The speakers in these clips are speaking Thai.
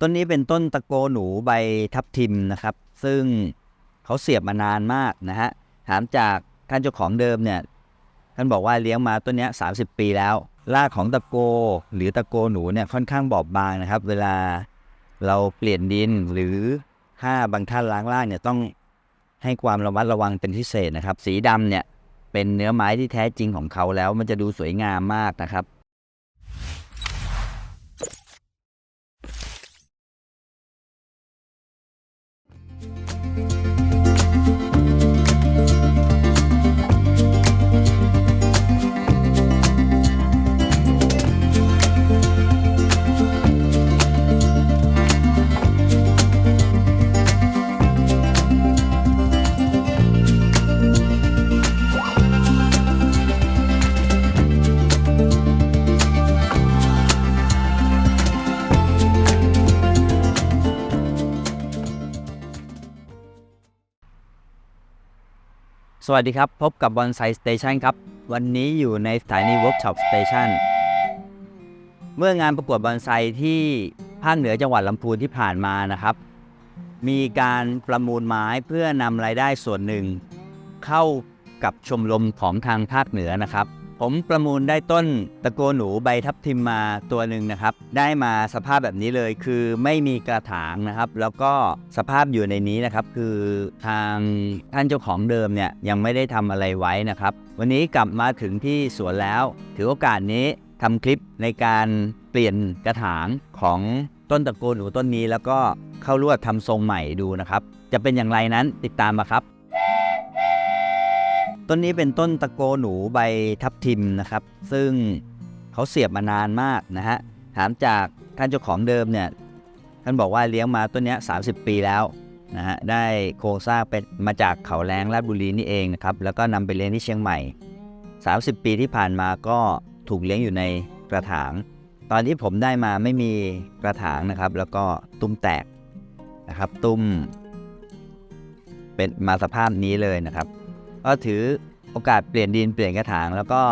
ต้นนี้เป็นต้นตะโกหนูใบทับทิมนะครับ ซึ่งเขาเสียบมานานมากนะฮะถามจากท่านเจ้าของเดิมเนี่ยท่านบอกว่าเลี้ยงมาต้นนี้30 ปีแล้วรากของตะโกหรือตะโกหนูเนี่ยค่อนข้างบอบบางนะครับ เวลาเราเปลี่ยนดินหรือถ้าบางท่านล้างรากเนี่ยต้องให้ความระมัดระวังเป็นพิเศษนะครับ สีดำเนี่ยเป็นเนื้อไม้ที่แท้จริงของเขาแล้ว มันจะดูสวยงามมากนะครับ สวัสดีครับ พบกับบอนไซสเตชันครับ วันนี้อยู่ในสถานีเวิร์กช็อปสเตชันเมื่องานประกวดบอนไซที่ภาคเหนือจังหวัดลำพูนที่ผ่านมานะครับ มีการประมูลไม้เพื่อนำรายได้ส่วนหนึ่ง เข้ากับชมรมของทางภาคเหนือนะครับ ผมประมูลได้ต้นตะโกหนูใบทับทิมมาตัวหนึ่งนะครับ ได้มาสภาพแบบนี้เลยคือไม่มีกระถางนะครับ แล้วก็สภาพอยู่ในนี้นะครับ คือทางท่านเจ้าของเดิมเนี่ยยังไม่ได้ทำอะไรไว้นะครับ วันนี้กลับมาถึงที่สวนแล้ว ถือโอกาสนี้ทำคลิปในการเปลี่ยนกระถางของต้นตะโกหนูต้นนี้ แล้วก็เข้าลวดทำทรงใหม่ดูนะครับ จะเป็นอย่างไรนั้นติดตามมาครับ ต้นนี้เป็นต้นตะโกหนูใบทับทิมนะครับ ซึ่งเขาเสียบมานานมากนะฮะถามจากท่านเจ้าของเดิมเนี่ยท่านบอกว่าเลี้ยงมาต้นนี้30 ปีแล้วนะฮะได้โครงสร้างเป็นมาจากเขาแรงราชบุรีนี่เองนะครับแล้วก็นำไปเลี้ยงที่เชียงใหม่ 30 ปีที่ผ่านมาก็ถูกเลี้ยงอยู่ในกระถาง ตอนที่ผมได้มาไม่มีกระถางนะครับ แล้วก็ตุ้มแตกนะครับตุ้ม เป็นมาสภาพนี้เลยนะครับ ก็ถือโอกาสเปลี่ยนดินเปลี่ยนกระถาง แล้วก็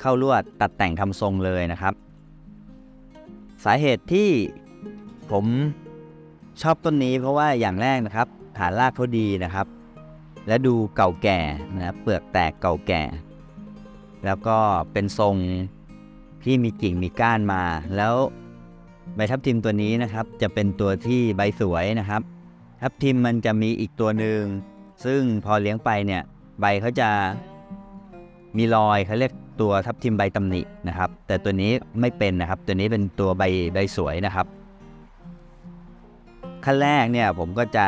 เข้าลวดตัดแต่งทำทรงเลยนะครับ สาเหตุที่ผมชอบต้นนี้เพราะว่าอย่างแรกนะครับฐานรากเขาดีนะครับ และดูเก่าแก่นะเปลือกแตกเก่าแก่ แล้วก็เป็นทรงที่มีกิ่งมีก้านมา แล้วใบทับทิมตัวนี้นะครับ จะเป็นตัวที่ใบสวยนะครับ ทับทิมมันจะมีอีกตัวหนึ่งซึ่งพอเลี้ยงไปเนี่ย ใบเขาจะมีรอยเขาเรียกตัวทับทิมใบตำหนินะครับ แต่ตัวนี้ไม่เป็นนะครับ ตัวนี้เป็นตัวใบใบสวยนะครับ ขั้นแรกเนี่ยผมก็จะ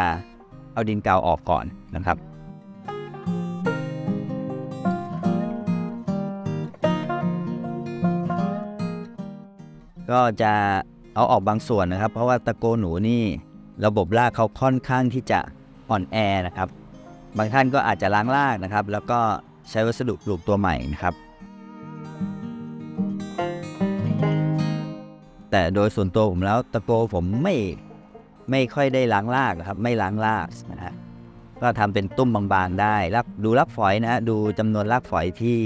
เอาดินกาวออกก่อนนะครับ ก็จะเอาออกบางส่วนนะครับ เพราะว่าตะโกหนูนี่ระบบรากเขาค่อนข้างที่จะอ่อนแอนะครับ บางท่านก็อาจจะล้างรากนะครับ แล้วก็ใช้วัสดุปลูกตัวใหม่นะครับ แต่โดยส่วนตัวผมแล้วตะโกผมไม่ไม่ค่อยได้ล้างรากนะครับ ไม่ล้างรากนะฮะก็ทำเป็นตุ้มบางๆได้รักดูรากฝอยนะฮะดูจำนวนรากฝอยที่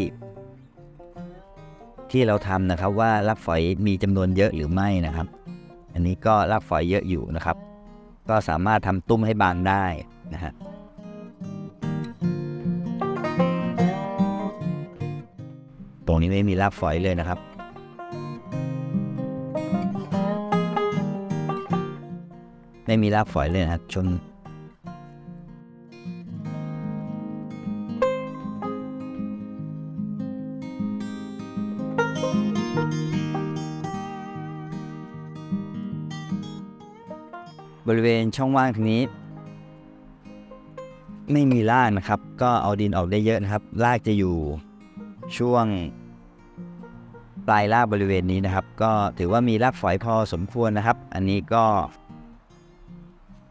ที่เราทำนะครับ ว่ารากฝอยมีจำนวนเยอะหรือไม่นะครับ อันนี้ก็รากฝอยเยอะอยู่นะครับ ก็สามารถทำตุ้มให้บางได้นะฮะ รงนี้ไม่มีรากฝอยเลยนะครับ ไม่มีรากฝอยเลยนะครับชนบริเวณช่องว่างตรงนี้ ไม่มีรากนะครับ ก็เอาดินออกได้เยอะนะครับรากจะอยู่ช่วง ปลายรากบริเวณนี้นะครับ ก็ถือว่ามีรากฝอยพอสมควรนะครับ อันนี้ก็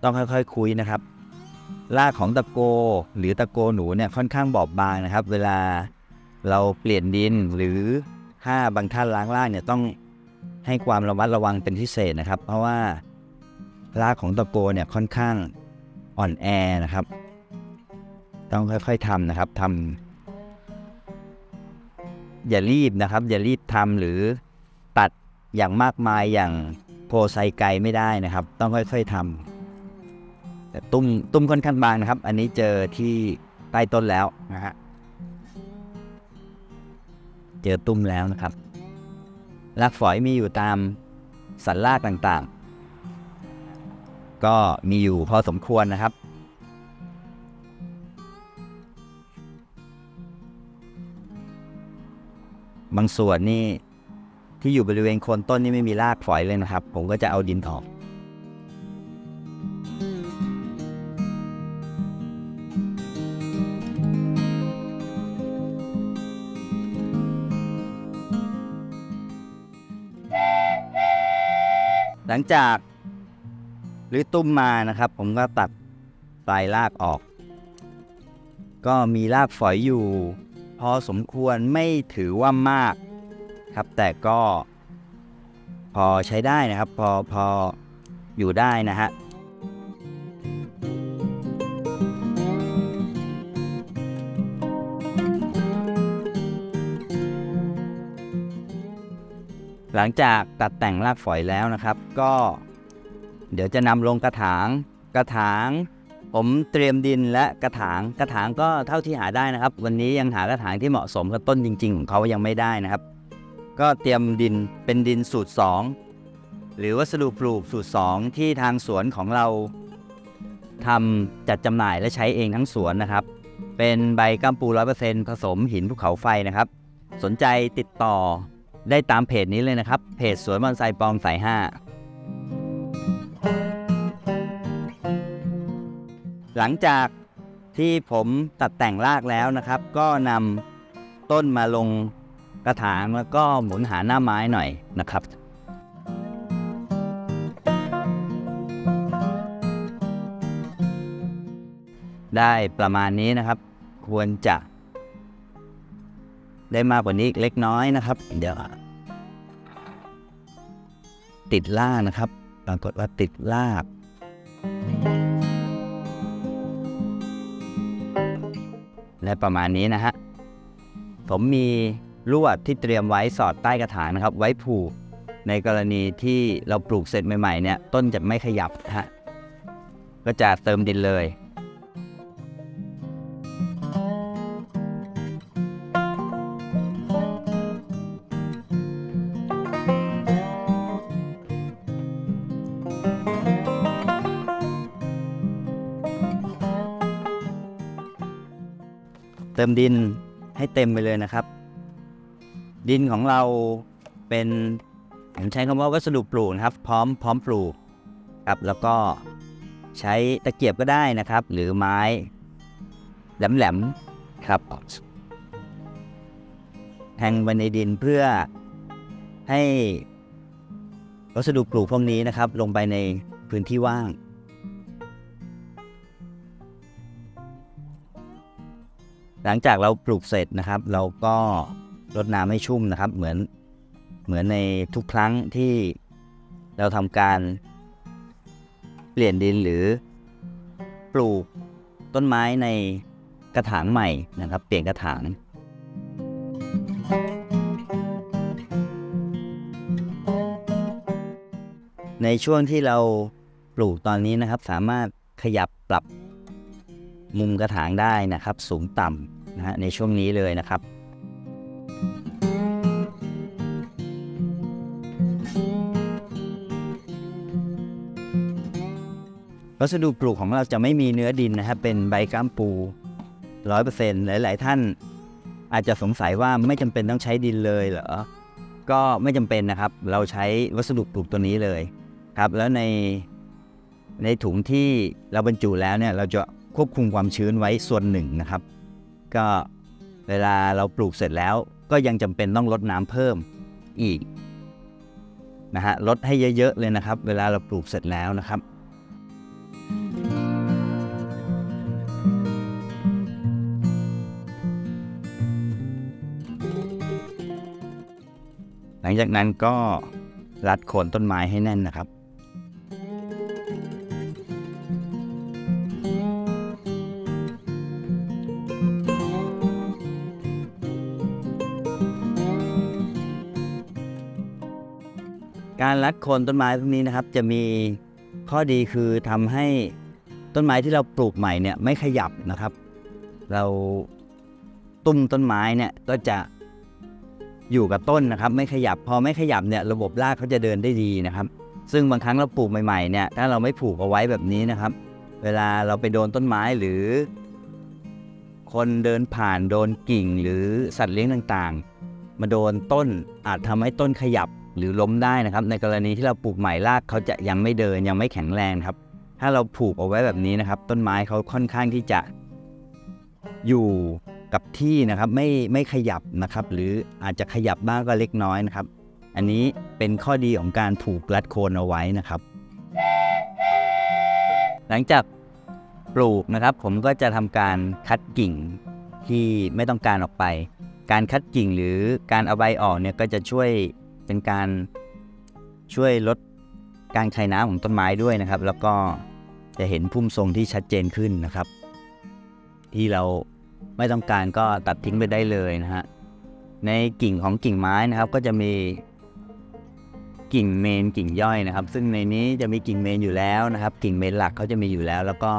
ต้องค่อยๆคุยนะครับรากของตะโกหรือตะโกหนูเนี่ยค่อนข้างบอบบางนะครับ เวลาเราเปลี่ยนดินหรือถ้าบางท่านล้างรากเนี่ยต้องให้ความระมัดระวังเป็นพิเศษนะครับ เพราะว่ารากของตะโกเนี่ยค่อนข้างอ่อนแอนะครับ ต้องค่อยๆทำนะครับทำ อย่ารีบนะครับ อย่ารีบทำหรือตัดอย่างมากมายอย่างโพไซไกไม่ได้นะครับ ต้องค่อย ๆทำแต่ตุ้มตุ้มค่อนข้างบางนะครับ อันนี้เจอที่ใต้ต้นแล้วนะฮะเจอตุ้มแล้วนะครับรากฝอยมีอยู่ตามสันรากต่างๆ ก็มีอยู่พอสมควรนะครับ บางส่วนนี่ที่อยู่บริเวณโคนต้นนี่ไม่มีรากฝอยเลยนะครับ ผมก็จะเอาดินออกหลังจากรื้อตุ้มมานะครับ ผมก็ตัดปลายรากออก ก็มีรากฝอยอยู่ พอสมควรไม่ถือว่ามากครับ แต่ก็พอใช้ได้นะครับ พอพออยู่ได้นะฮะหลังจากตัดแต่งรากฝอยแล้วนะครับ ก็ เดี๋ยวจะนำลงกระถางกระถาง ผมเตรียมดินและกระถาง กระถางก็เท่าที่หาได้นะครับ วันนี้ยังหากระถางที่เหมาะสมกับต้นจริง ๆ ของเขายังไม่ได้นะครับ ก็เตรียมดินเป็นดินสูตร 2 หรือวัสดุปลูกสูตร 2 ที่ทางสวนของเราทำจัดจำหน่ายและใช้เองทั้งสวนนะครับ เป็นใบกัมปูร้อยเปอร์เซ็นต์ผสมหินภูเขาไฟนะครับ สนใจติดต่อได้ตามเพจนี้เลยนะครับ เพจสวนบอนไซปลอมสายห้า หลังจากที่ผมตัดแต่งรากแล้วนะครับ ก็นำต้นมาลงกระถางแล้วก็หมุนหาหน้าไม้หน่อยนะครับได้ประมาณนี้นะครับ ควรจะได้มากกว่านี้อีกเล็กน้อยนะครับ เดี๋ยว ติดล่ากนะครับ ปรากฏว่าติดลาก และประมาณนี้นะฮะ ผมมีลวดที่เตรียมไว้สอดใต้กระถางนะครับ ไว้ผูกในกรณีที่เราปลูกเสร็จใหม่ๆเนี่ยต้นจะไม่ขยับฮะก็จะเติมดินเลย ติมดินให้เต็มไปเลยนะครับ ดินของเราเป็นผมใช้คำว่าวัสดุปลูกนะครับ พร้อมพร้อมปลูกครับแล้วก็ใช้ตะเกียบก็ได้นะครับ หรือไม้แหลมๆครับแทงไปในดินเพื่อให้วัสดุปลูกพวกนี้นะครับ ลงไปในพื้นที่ว่าง หลังจากเราปลูกเสร็จนะครับ เราก็รดน้ำให้ชุ่มนะครับ เหมือนเหมือนในทุกครั้งที่เราทำการเปลี่ยนดินหรือปลูกต้นไม้ในกระถางใหม่นะครับ เปลี่ยนกระถางในช่วงที่เราปลูกตอนนี้นะครับ สามารถขยับปรับ มุมกระถางได้นะครับ สูงต่ำนะฮะในช่วงนี้เลยนะครับวัสดุปลูกของเราจะไม่มีเนื้อดินนะครับเป็นใบก้ามปูร้อยเปอร์เซ็นต์หลาย ๆ ท่านอาจจะสงสัยว่าไม่จำเป็นต้องใช้ดินเลยเหรอ ก็ไม่จำเป็นนะครับ เราใช้วัสดุปลูกตัวนี้เลยครับ แล้วในในถุงที่เราบรรจุแล้วเนี่ยเราจะ ควบคุมความชื้นไว้ส่วนหนึ่งนะครับ ก็เวลาเราปลูกเสร็จแล้วก็ยังจำเป็นต้องลดน้ำเพิ่มอีกนะฮะลดให้เยอะๆเลยนะครับ เวลาเราปลูกเสร็จแล้วนะครับหลังจากนั้นก็รัดโคนต้นไม้ให้แน่นนะครับ การรัดโคนต้นไม้พวกนี้นะครับ จะมีข้อดีคือทำให้ต้นไม้ที่เราปลูกใหม่เนี่ยไม่ขยับนะครับ เราตุ้มต้นไม้เนี่ยก็จะอยู่กับต้นนะครับ ไม่ขยับพอไม่ขยับเนี่ยระบบรากเขาจะเดินได้ดีนะครับ ซึ่งบางครั้งเราปลูกใหม่ๆเนี่ยถ้าเราไม่ผูกเอาไว้แบบนี้นะครับ เวลาเราไปโดนต้นไม้หรือ คนเดินผ่านโดนกิ่งหรือสัตว์เลี้ยงต่างๆ มาโดนต้นอาจทำให้ต้นขยับ หรือล้มได้นะครับ ในกรณีที่เราปลูกใหม่รากเขาจะยังไม่เดินยังไม่แข็งแรงครับ ถ้าเราผูกเอาไว้แบบนี้นะครับ ต้นไม้เขาค่อนข้างที่จะ อยู่กับที่นะครับไม่ไม่ขยับนะครับ หรืออาจจะขยับบ้างก็เล็กน้อยนะครับ อันนี้เป็นข้อดีของการผูกรัดโคนเอาไว้นะครับ หลังจากปลูกนะครับ ผมก็จะทำการคัดกิ่งที่ไม่ต้องการออกไป การคัดกิ่งหรือการเอาใบออกเนี่ยก็จะช่วย เป็นการช่วยลดการคายน้ำของต้นไม้ด้วยนะครับ แล้วก็จะเห็นพุ่มทรงที่ชัดเจนขึ้นนะครับ ที่เราไม่ต้องการก็ตัดทิ้งไปได้เลยนะฮะในกิ่งของกิ่งไม้นะครับ ก็จะมีกิ่งเมนกิ่งย่อยนะครับ ซึ่งในนี้จะมีกิ่งเมนอยู่แล้วนะครับ กิ่งเมนหลักเขาจะมีอยู่แล้ว แล้วก็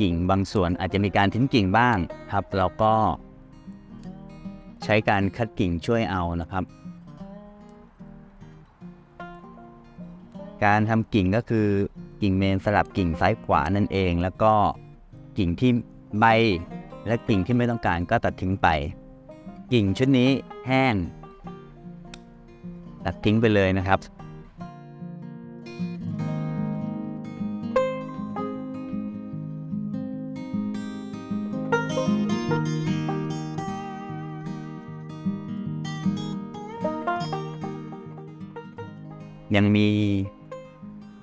กิ่งบางส่วนอาจจะมีการทิ้งกิ่งบ้างครับแล้วก็ใช้การคัดกิ่งช่วยเอานะครับ การทำกิ่งก็คือกิ่งเมนสลับกิ่งซ้ายขวานั่นเอง แล้วก็กิ่งที่ใบและกิ่งที่ไม่ต้องการก็ตัดทิ้งไป กิ่งชุดนี้แห้ง ตัดทิ้งไปเลยนะครับ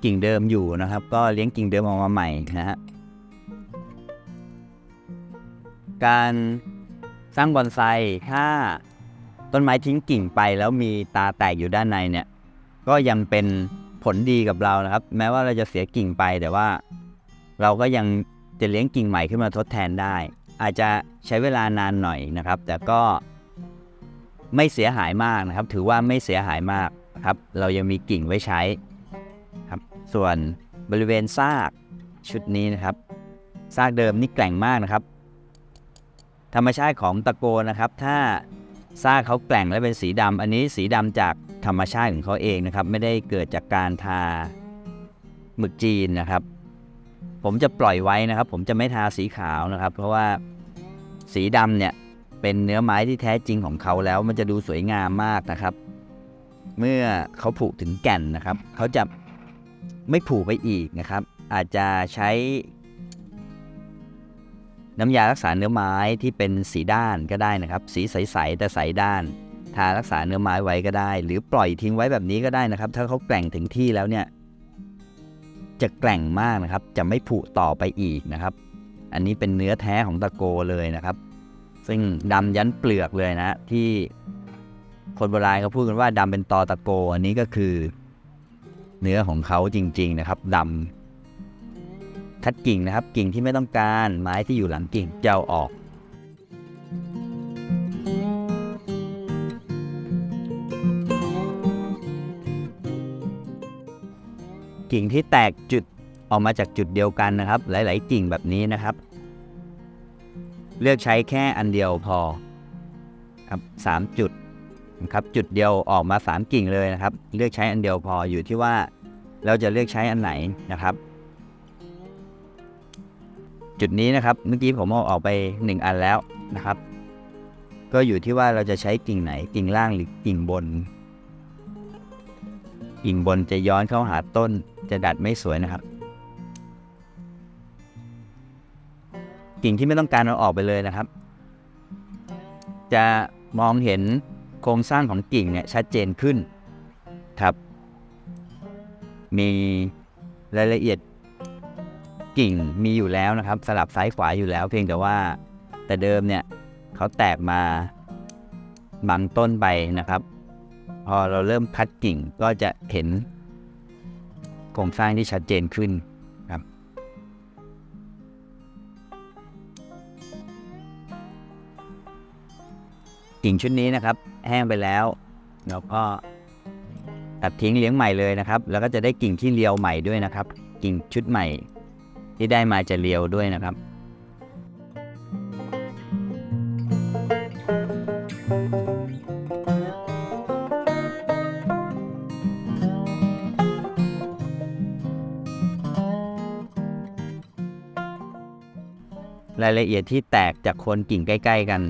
กิ่งเดิมอยู่นะครับ ก็เลี้ยงกิ่งเดิมออกมาใหม่นะฮะการสร้างบอนไซถ้าต้นไม้ทิ้งกิ่งไปแล้วมีตาแตกอยู่ด้านในเนี่ยก็ยังเป็นผลดีกับเรานะครับ แม้ว่าเราจะเสียกิ่งไปแต่ว่า เราก็ยังจะเลี้ยงกิ่งใหม่ขึ้นมาทดแทนได้ อาจจะใช้เวลานานหน่อยนะครับ แต่ก็ไม่เสียหายมากนะครับ ถือว่าไม่เสียหายมากครับ เรายังมีกิ่งไว้ใช้ครับ ส่วนบริเวณซากชุดนี้นะครับซากเดิมนี่แกร่งมากนะครับ ธรรมชาติของตะโกนะครับ ถ้าซากเขาแกร่งและเป็นสีดำอันนี้สีดำจากธรรมชาติของเขาเองนะครับ ไม่ได้เกิดจากการทาหมึกจีนนะครับ ผมจะปล่อยไว้นะครับ ผมจะไม่ทาสีขาวนะครับ เพราะว่าสีดำเนี่ยเป็นเนื้อไม้ที่แท้จริงของเขาแล้ว มันจะดูสวยงามมากนะครับ เมื่อเขาผูกถึงแก่นนะครับ เขาจะ ไม่ผูกไปอีกนะครับ อาจจะใช้ น้ำยารักษาเนื้อไม้ที่เป็นสีด้านก็ได้นะครับ สีใสๆแต่ใสด้าน ทารักษาเนื้อไม้ไว้ก็ได้ หรือปล่อยทิ้งไว้แบบนี้ก็ได้นะครับ ถ้าเขาแกร่งถึงที่แล้วเนี่ยจะแกร่งมากนะครับ จะไม่ผุต่อไปอีกนะครับ อันนี้เป็นเนื้อแท้ของตะโกเลยนะครับ ซึ่งดำยันเปลือกเลยนะ ที่คนโบราณเขาพูดกันว่าดำเป็นตอตะโก อันนี้ก็คือ เนื้อของเขาจริง ๆ นะครับดำคัดกิ่งนะครับ กิ่งที่ไม่ต้องการไม้ที่อยู่หลังกิ่งจะเอาออก กิ่งที่แตกจุดออกมาจากจุดเดียวกันนะครับ หลาย ๆ กิ่งแบบนี้นะครับ เลือกใช้แค่อันเดียวพอครับสามจุด ครับจุดเดียวออกมา 3 กิ่งเลยนะครับ เลือกใช้อันเดียวพออยู่ที่ว่าเราจะเลือกใช้อันไหนนะครับ จุดนี้นะครับเมื่อกี้ผมเอาออกไป 1 อันแล้วนะครับ ก็อยู่ที่ว่าเราจะใช้กิ่งไหนกิ่งล่างหรือกิ่งบน กิ่งบนจะย้อนเข้าหาต้นจะดัดไม่สวยนะครับ กิ่งที่ไม่ต้องการเอาออกไปเลยนะครับ จะมองเห็น โครงสร้างของกิ่งเนี่ยชัดเจนขึ้นครับ มีรายละเอียดกิ่งมีอยู่แล้วนะครับ สลับซ้ายขวาอยู่แล้วเพียงแต่ว่าแต่เดิมเนี่ยเขาแตกมาบังต้นไปนะครับ พอเราเริ่มคัดกิ่งก็จะเห็นโครงสร้างที่ชัดเจนขึ้น กิ่งชุดนี้นะครับ แห้งไปแล้วแล้วก็ตัดทิ้งเลี้ยงใหม่เลยนะครับ แล้วก็จะได้กิ่งที่เรียวใหม่ด้วยนะครับ กิ่งชุดใหม่ ที่ได้มาจะเรียวด้วยนะครับรายละเอียดที่แตกจากคนกิ่งใกล้ ๆ กัน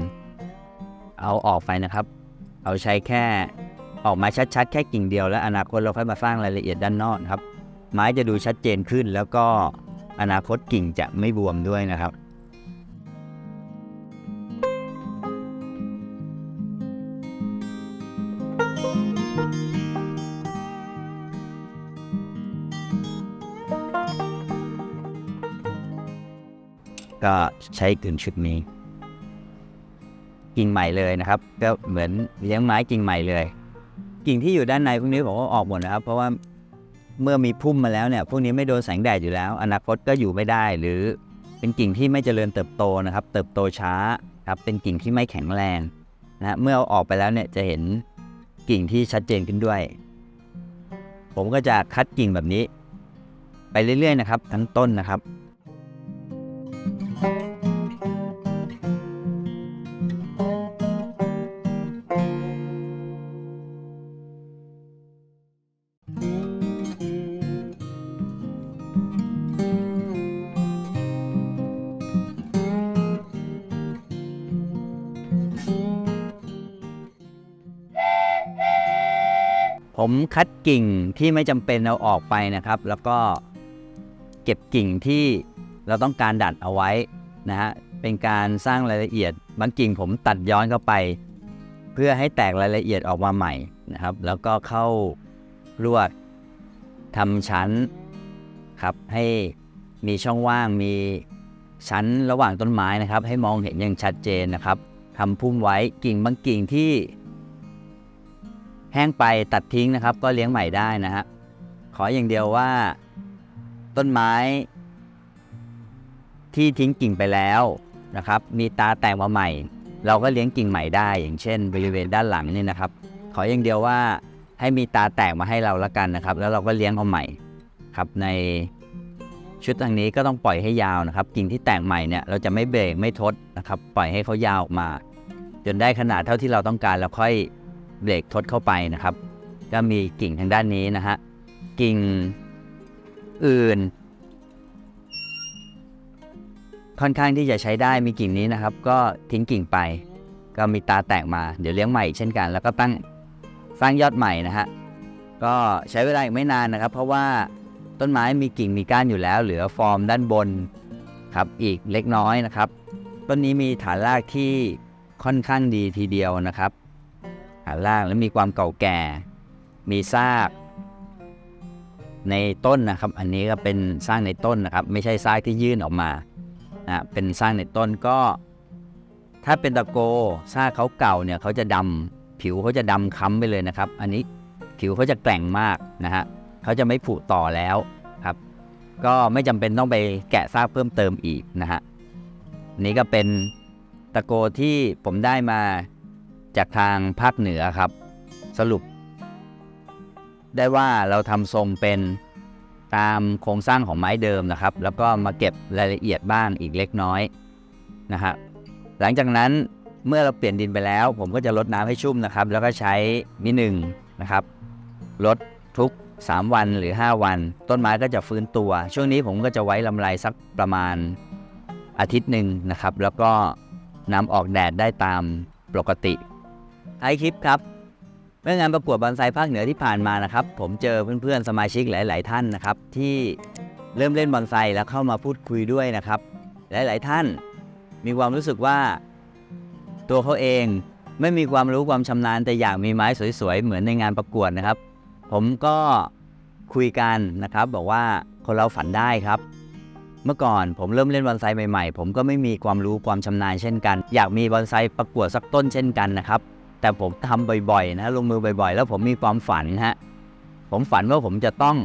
เอาออกไปนะครับ เอาใช้แค่ออกมาชัดๆ แค่กิ่งเดียว แล้วอนาคตเราค่อยมาสร้างรายละเอียดด้านนอกครับ ไม้จะดูชัดเจนขึ้น แล้วก็อนาคตกิ่งจะไม่บวมด้วยนะครับก็ใช้กึ่งชุดนี้ กิ่งใหม่เลยนะครับ ก็เหมือนเลี้ยงไม้กิ่งใหม่เลย กิ่งที่อยู่ด้านในพวกนี้ผมก็ออกหมดนะครับ เพราะว่าเมื่อมีพุ่มมาแล้วเนี่ยพวกนี้ไม่โดนแสงแดดอยู่แล้ว อนาคตก็อยู่ไม่ได้หรือเป็นกิ่งที่ไม่เจริญเติบโตนะครับ เติบโตช้าครับเป็นกิ่งที่ไม่แข็งแรงนะฮะเมื่อเอาออกไปแล้วเนี่ยจะเห็นกิ่งที่ชัดเจนขึ้นด้วย ผมก็จะคัดกิ่งแบบนี้ ไปเรื่อยๆนะครับ ทั้งต้นนะครับ ผมคัดกิ่งที่ไม่จำเป็นเอาออกไปนะครับ แล้วก็เก็บกิ่งที่เราต้องการดัดเอาไว้นะฮะเป็นการสร้างรายละเอียดบางกิ่งผมตัดย้อนเข้าไป เพื่อให้แตกรายละเอียดออกมาใหม่นะครับ แล้วก็เข้าลวดทำชั้นครับให้มีช่องว่างมีชั้นระหว่างต้นไม้นะครับ ให้มองเห็นอย่างชัดเจนนะครับทำพุ่มไว้กิ่งบางกิ่งที่ แห้งไปตัดทิ้งนะครับ ก็เลี้ยงใหม่ได้นะฮะขออย่างเดียวว่าต้นไม้ ที่ทิ้งกิ่งไปแล้วนะครับ มีตาแตกมาใหม่ เราก็เลี้ยงกิ่งใหม่ได้ อย่างเช่น บริเวณด้านหลังนี่นะครับ ขออย่างเดียวว่าให้มีตาแตกมาให้เราละกันนะครับ แล้วเราก็เลี้ยงเอาใหม่ครับในชุดทางนี้ก็ต้องปล่อยให้ยาวนะครับ กิ่งที่แตกใหม่เนี่ยเราจะไม่เบรกไม่ทดนะครับ ปล่อยให้เขายาวออกมา จนได้ขนาดเท่าที่เราต้องการแล้วค่อย เบรกทดเข้าไปนะครับ ก็มีกิ่งทางด้านนี้นะฮะกิ่งอื่น ค่อนข้างที่จะใช้ได้มีกิ่งนี้นะครับ ก็ทิ้งกิ่งไป ก็มีตาแตกมาเดี๋ยวเลี้ยงใหม่อีกเช่นกัน แล้วก็ตั้งสร้างยอดใหม่นะฮะก็ใช้เวลาอีกไม่นานนะครับ เพราะว่าต้นไม้มีกิ่งมีก้านอยู่แล้ว เหลือฟอร์มด้านบนครับอีกเล็กน้อยนะครับ ต้นนี้มีฐานรากที่ค่อนข้างดีทีเดียวนะครับ ฐานรากและมีความเก่าแก่ มีซากในต้นนะครับ อันนี้ก็เป็นสร้างในต้นนะครับ ไม่ใช่ซากที่ยื่นออกมานะเป็นสร้างในต้นก็ ถ้าเป็นตะโกซากเขาเก่าเนี่ยเขาจะดำผิวเขาจะดำค้ำไปเลยนะครับ อันนี้ผิวเขาจะแกร่งมากนะฮะเขาจะไม่ผุต่อแล้วครับ ก็ไม่จำเป็นต้องไปแกะซากเพิ่มเติมอีกนะฮะนนี้ก็เป็นตะโกที่ผมได้มา จากทางภาคเหนือครับ สรุป ได้ว่าเราทำทรงเป็นตามโครงสร้างของไม้เดิมนะครับ แล้วก็มาเก็บรายละเอียดบ้างอีกเล็กน้อยนะฮะหลังจากนั้นเมื่อเราเปลี่ยนดินไปแล้ว ผมก็จะลดน้ำให้ชุ่มนะครับ แล้วก็ใช้มิหนึ่งนะครับลดทุก 3 วันหรือ 5 วัน ต้นไม้ก็จะฟื้นตัว ช่วงนี้ผมก็จะไว้ลำไรสักประมาณอาทิตย์หนึ่งนะครับ แล้วก็นำออกแดดได้ตามปกติ ท้ายคลิปครับ เมื่องานประกวดบอนไซภาคเหนือที่ผ่านมานะครับ ผมเจอเพื่อนๆสมาชิกหลาย ๆ ท่านนะครับ ที่เริ่มเล่นบอนไซแล้วเข้ามาพูดคุยด้วยนะครับ หลาย ๆ ท่านมีความรู้สึกว่า ตัวเขาเองไม่มีความรู้ความชำนาญแต่อยากมีไม้สวย ๆ เหมือนในงานประกวดนะครับ ผมก็คุยกันนะครับ บอกว่าคนเราฝันได้ครับ เมื่อก่อนผมเริ่มเล่นบอนไซใหม่ ๆ ผมก็ไม่มีความรู้ความชำนาญเช่นกัน อยากมีบอนไซประกวดสักต้นเช่นกันนะครับ แต่ผมทำบ่อยๆนะลงมือบ่อยๆ แล้วผมมีความฝันฮะผมฝันว่าผมจะต้อง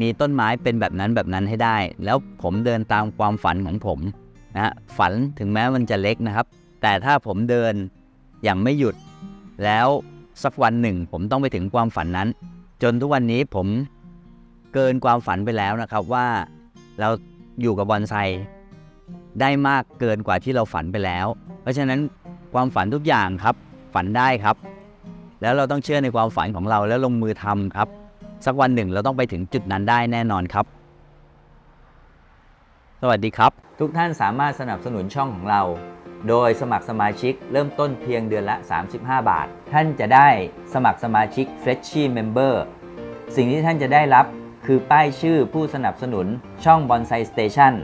มีต้นไม้เป็นแบบนั้นแบบนั้นให้ได้ แล้วผมเดินตามความฝันของผมนะฮะฝันถึงแม้มันจะเล็กนะครับ แต่ถ้าผมเดินอย่างไม่หยุด แล้วสักวันหนึ่ง ผมต้องไปถึงความฝันนั้นจจนทุกวันนี้ผมเกินความฝันไปแล้วนะครับว่าเราอยู่กับบอนไซได้มากเกินกว่าที่เราฝันไปแล้ว เพราะฉะนั้นความฝันทุกอย่างครับ ฝันได้ครับ แล้วเราต้องเชื่อในความฝันของเราแล้วลงมือทำครับ สักวันหนึ่งเราต้องไปถึงจุดนั้นได้แน่นอนครับ สวัสดีครับ ทุกท่านสามารถสนับสนุนช่องของเรา โดยสมัครสมาชิกเริ่มต้นเพียงเดือนละ 35 บาท ท่านจะได้สมัครสมาชิก f r e s h i Member สิ่งที่ท่านจะได้รับคือป้ายชื่อผู้สนับสนุนช่อง Bonsai Station